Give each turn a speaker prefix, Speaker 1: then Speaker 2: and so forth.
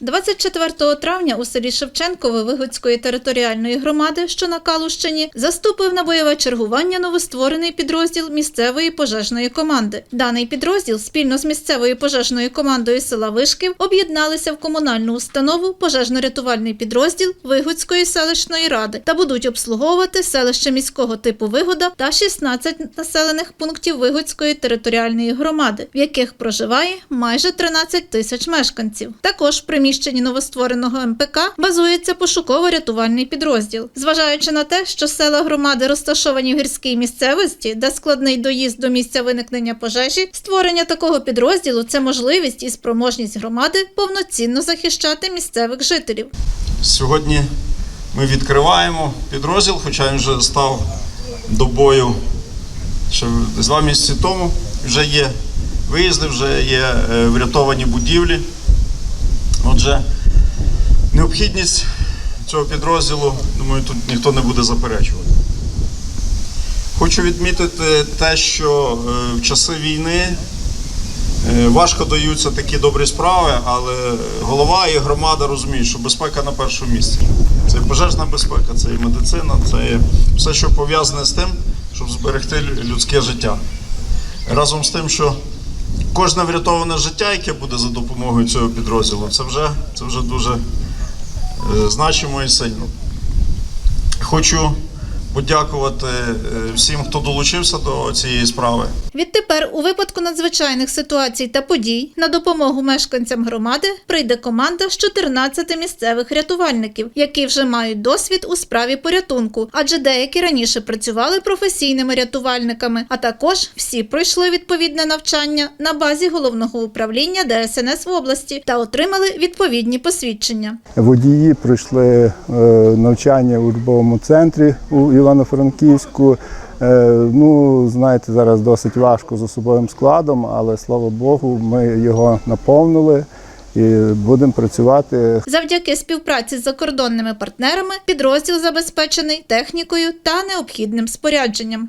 Speaker 1: 24 травня у селі Шевченкове Вигодської територіальної громади, що на Калущині, заступив на бойове чергування новостворений підрозділ місцевої пожежної команди. Даний підрозділ спільно з місцевою пожежною командою села Вишків об'єдналися в комунальну установу пожежно-рятувальний підрозділ Вигодської селищної ради та будуть обслуговувати селище міського типу Вигода та 16 населених пунктів Вигодської територіальної громади, в яких проживає майже 13 тисяч мешканців. Також в приміщенні новоствореного МПК базується пошуково-рятувальний підрозділ. Зважаючи на те, що села громади розташовані в гірській місцевості, де складний доїзд до місця виникнення пожежі, створення такого підрозділу це можливість і спроможність громади повноцінно захищати місцевих жителів.
Speaker 2: Сьогодні ми відкриваємо підрозділ, хоча він вже став до бою ще два місяці тому. Вже є виїзди, вже є е, врятовані будівлі. Отже, необхідність цього підрозділу, думаю, тут ніхто не буде заперечувати. Хочу відмітити те, що е, в часи війни Е, Важко даються такі добрі справи, але голова і громада розуміють, що безпека на першому місці. Це і пожежна безпека, це і медицина, це і все, що пов'язане з тим, щоб зберегти людське життя. Разом з тим, що кожне врятоване життя, яке буде за допомогою цього підрозділу, це вже, це вже дуже е, значимо і сильно. Хочу подякувати е, всім, хто долучився до цієї справи.
Speaker 1: Відтепер, у випадку надзвичайних ситуацій та подій, на допомогу мешканцям громади прийде команда з 14 місцевих рятувальників, які вже мають досвід у справі порятунку, адже деякі раніше працювали професійними рятувальниками, а також всі пройшли відповідне навчання на базі головного управління ДСНС в області та отримали відповідні посвідчення.
Speaker 3: Водії пройшли е, навчання у учбовому центрі у Івано-Франківську. Е, ну, знаєте, зараз досить важко з особовим складом, але слава Богу, ми його наповнили і будемо працювати
Speaker 1: Завдяки співпраці з закордонними партнерами підрозділ забезпечений технікою та необхідним спорядженням.